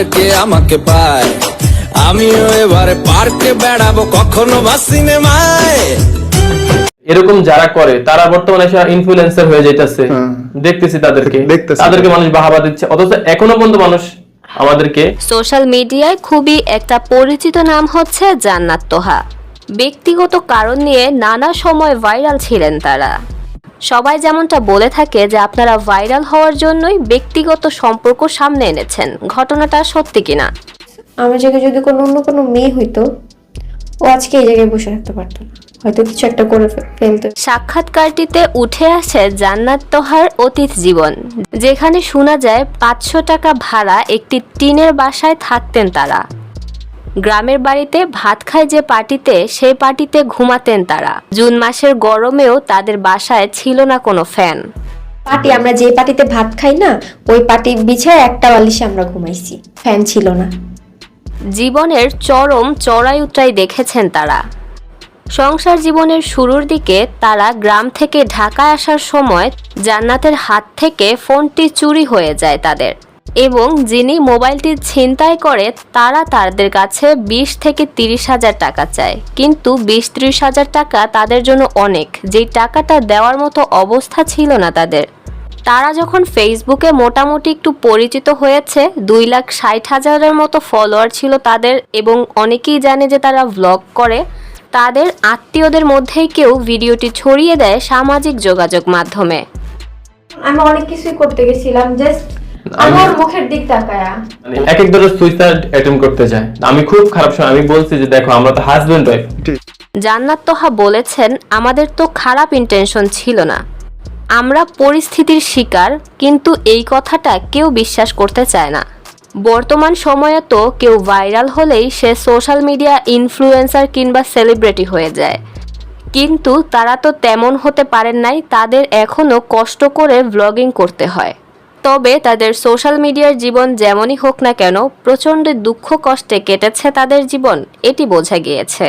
পার্কে আমাকে পায়। আমিও এবারে পার্কে বেড়াবো কখনো বা সিনেমায়। এরকম যারা করে তারা বর্তমানে ইনফ্লুয়েন্সার হয়ে যাইতেছে। হ্যাঁ। দেখতেছি তাদেরকে। দেখতেছি। তাদেরকে মানুষ বাহাবা দিচ্ছে। অথচ এখনও পর্যন্ত মানুষ আমাদেরকে সোশ্যাল মিডিয়ায় খুবই একটা পরিচিত নাম হচ্ছে জান্নাত তোহা। ব্যক্তিগত কারণ নিয়ে নানা সময় ভাইরাল ছিলেন তারা। সবাই যেমনটা বলে থাকে যে আপনারা ভাইরাল হওয়ার জন্যই ব্যক্তিগত সম্পর্ক সামনে এনেছেন। ঘটনাটা সত্যি কিনা? আমার জায়গায় যদি কোনো অন্য কোনো মেয়ে হইতো ও আজকে এই জায়গায় বসে থাকতে পারতো না। হয়তো কিছু একটা করে ফেলতো। সাক্ষাৎকারটিতে উঠে আসে জান্নাত তোহার অতীত জীবন যেখানে শোনা যায় পাঁচশো টাকা ভাড়া একটি টিনের বাসায় থাকতেন তারা। গ্রামের বাড়িতে ভাত খায় যে পার্টিতে সেই পার্টিতে ঘুমাতেন তারা। জুন মাসের গরমেও তাদের বাসায় ছিল না কোনো ফ্যান। পার্টি আমরা যে পার্টিতে ভাত খাই না ওই পার্টি বিছায় একটা বালিশে আমরা ঘুমাইছি। ফ্যান ছিল না। জীবনের চরম চড়াই উতরাই দেখেছেন তারা। সংসার জীবনের শুরুর দিকে তারা গ্রাম থেকে ঢাকায় আসার সময় জান্নাতের হাত থেকে ফোনটি চুরি হয়ে যায় তাদের। এবং যিনি মোবাইলটি ছিনতাই করে, তারা তাদের কাছে বিশ থেকে তিরিশ হাজার টাকা চায়। কিন্তু বিশ ত্রিশ হাজার টাকা তাদের জন্য অনেক। যেই টাকাটা দেওয়ার মতো অবস্থা ছিল না তাদের। তারা যখন ফেসবুকে মোটামুটি একটু পরিচিত হয়েছে, দুই লাখ ষাট হাজারের মতো ফলোয়ার ছিল তাদের এবং অনেকেই জানে যে তারা ভ্লগ করে, তাদের আত্মীয়দের মধ্যেই কেউ ভিডিওটি ছড়িয়ে দেয় সামাজিক যোগাযোগ মাধ্যমে। আমি অনেক কিছুই করতে গেছিলাম জাস্ট আমার মুখের দিক তাকায়া। মানে এক এক ধরনের সুইসাইড অ্যাটেম্প করতে যায়। আমি খুব খারাপ সময় আমি বলছি যে দেখো আমরা তো হাজবেন্ড ওয়াইফ জান্নাত তোহা বলেছেন আমাদের তো খারাপ ইন্টেনশন ছিল না। আমরা পরিস্থিতির শিকার কিন্তু এই কথাটা কেউ বিশ্বাস করতে চায় না। বর্তমান সময়ে তো কেউ ভাইরাল হলেই সে সোশ্যাল মিডিয়া ইনফ্লুয়েন্সার কিংবা সেলিব্রিটি হয়ে যায়। কিন্তু তারা তো তেমন হতে পারেন নাই তাদের এখনও কষ্ট করে ব্লগিং করতে হয়। তবে তাদের সোশ্যাল মিডিয়ার জীবন যেমনই হোক না কেন, প্রচণ্ড দুঃখ কষ্টে কেটেছে তাদের জীবন, এটি বোঝা গিয়েছে।